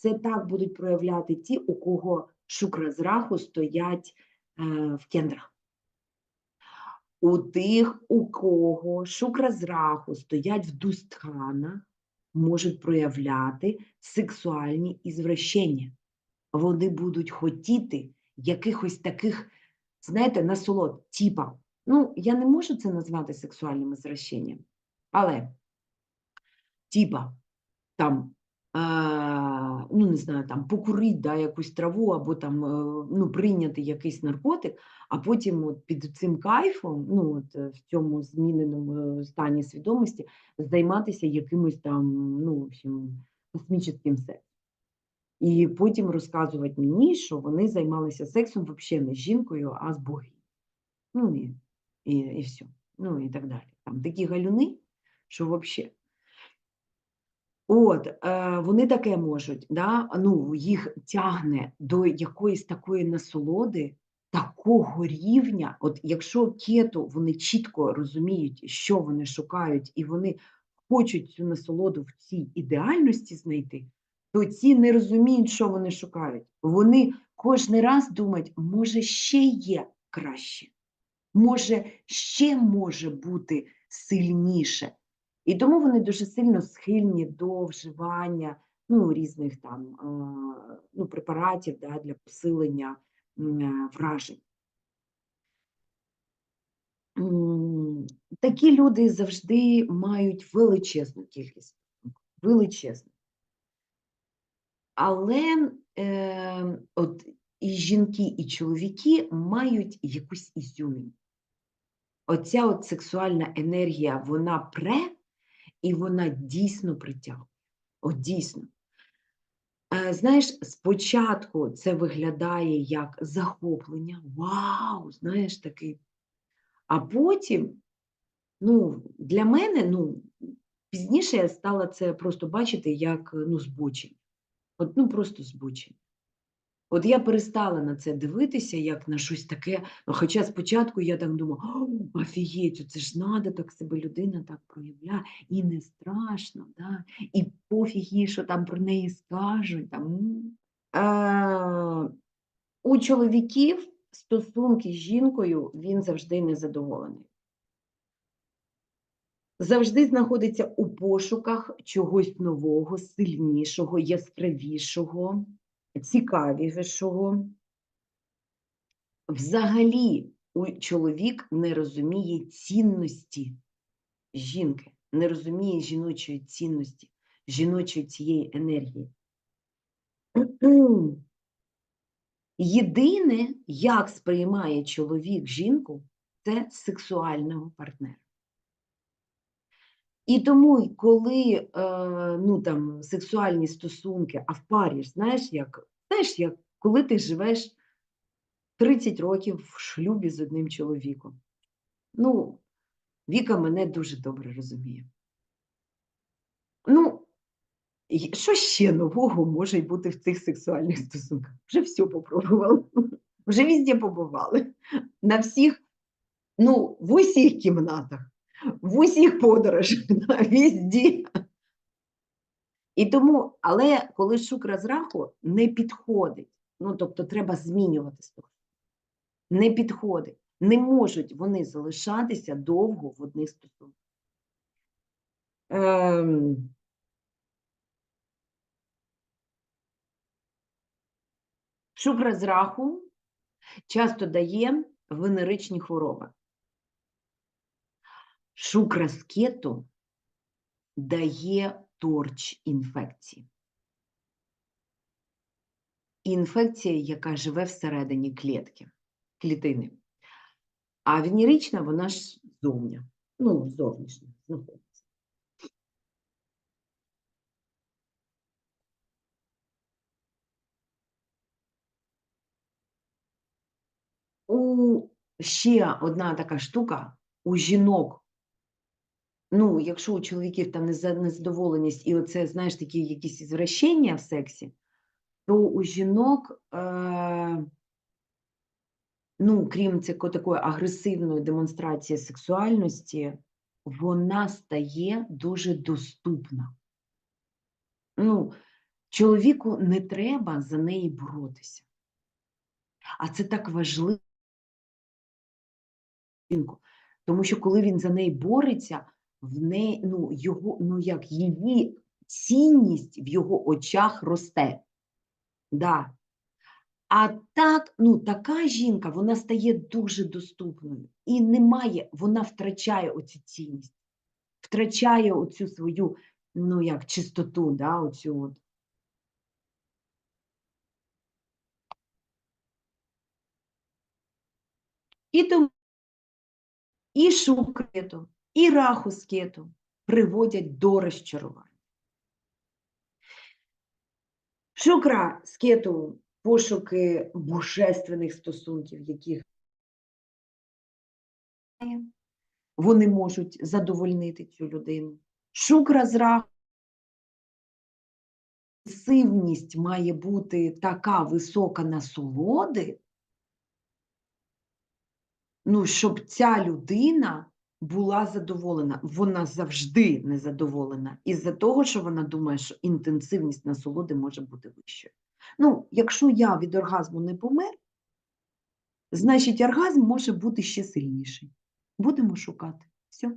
це так будуть проявляти ті, у кого шукра з раху стоять е, в кендрах. У тих, у кого шукра з раху стоять в дустханах, можуть проявляти сексуальні ізвращення. Вони будуть хотіти якихось таких, знаєте, насолод, типа. Ну, я не можу це назвати сексуальним ізвращенням, але типа там, ну не знаю, там покурити да, якусь траву або там е, ну, прийняти якийсь наркотик, а потім от під цим кайфом, ну от е, в цьому зміненому е, стані свідомості, займатися якимось там, ну, в общем, космічним сексом. І потім розказувати мені, що вони займалися сексом взагалі не з жінкою, а з богинею. Ну і, і, і все. Ну і так далі. Там такі галюни, що взагалі. От, е, вони таке можуть, да? ну, їх тягне до якоїсь такої насолоди, такого рівня. От якщо кету вони чітко розуміють, що вони шукають, і вони хочуть цю насолоду в цій ідеальності знайти, то ці не розуміють, що вони шукають. Вони кожен раз думають, може, ще є краще, може, ще може бути сильніше. І тому вони дуже сильно схильні до вживання ну, різних там ну, препаратів да, для посилення е, вражень. Такі люди завжди мають величезну кількість, величезну. Але е, от і жінки, і чоловіки мають якусь ізюмінку. Оця от сексуальна енергія, вона пре, і вона дійсно притягує. От дійсно. Е, Знаєш, спочатку це виглядає як захоплення, вау, знаєш, такий. А потім, ну, для мене, ну, пізніше я стала це просто бачити як ну, збочення. От, ну, просто збочення. От я перестала на це дивитися, як на щось таке. Хоча спочатку я так думала, «О, офігеть, це ж надо, так себе людина так проявляє, і не страшно, да? і пофіг їй, що там про неї скажуть. Там. м. Е, у чоловіків стосунки з жінкою він завжди незадоволений. Завжди знаходиться у пошуках чогось нового, сильнішого, яскравішого, цікавішого. Взагалі, чоловік не розуміє цінності жінки, не розуміє жіночої цінності, жіночої цієї енергії. Єдине, як сприймає чоловік жінку, це сексуального партнера. І тому, коли е, ну, там, сексуальні стосунки, а в парі знаєш, як, знаєш, як коли ти живеш 30 років в шлюбі з одним чоловіком. Ну, Віка мене дуже добре розуміє. Ну, що ще нового може бути в цих сексуальних стосунках? Вже все попробували, вже везде побували. На всіх, ну, в усіх кімнатах, в усіх подорожах, везде. І тому, але коли шукра з раху не підходить, ну тобто треба змінювати стосунки, не підходить, не можуть вони залишатися довго в одних стосунках. Ем, Шукра з раху часто дає венеричні хвороби. Шукра з дає торч інфекції. Інфекція, яка живе всередині клітки, клітини. А венерична, вона ж зовня, ну, зовнішня знаходиться. У ще одна така штука у жінок. Ну, якщо у чоловіків там неза- незадоволеність і оце, знаєш, такі якісь ізвращення в сексі, то у жінок, е, ну, крім такої агресивної демонстрації сексуальності, вона стає дуже доступна. Ну, Чоловіку не треба за неї боротися. А це так важливо. Тому що коли він за неї бореться, в неї, ну, його, ну як її цінність в його очах росте. Да. А так, ну, така жінка, вона стає дуже доступною. І немає, вона втрачає оцю цінність, втрачає оцю свою, ну як, чистоту, да, оцю от. І тому і шукету, і рахускету приводять до розчарування. Шукра скету пошуки божественних стосунків, яких вони можуть задовольнити цю людину. Шукра з раху Сивність має бути така висока насолоди, ну, щоб ця людина була задоволена. Вона завжди незадоволена із-за того, що вона думає, що інтенсивність насолоди може бути вищою. Ну, якщо я від оргазму не помер, значить оргазм може бути ще сильніший. Будемо шукати. Все.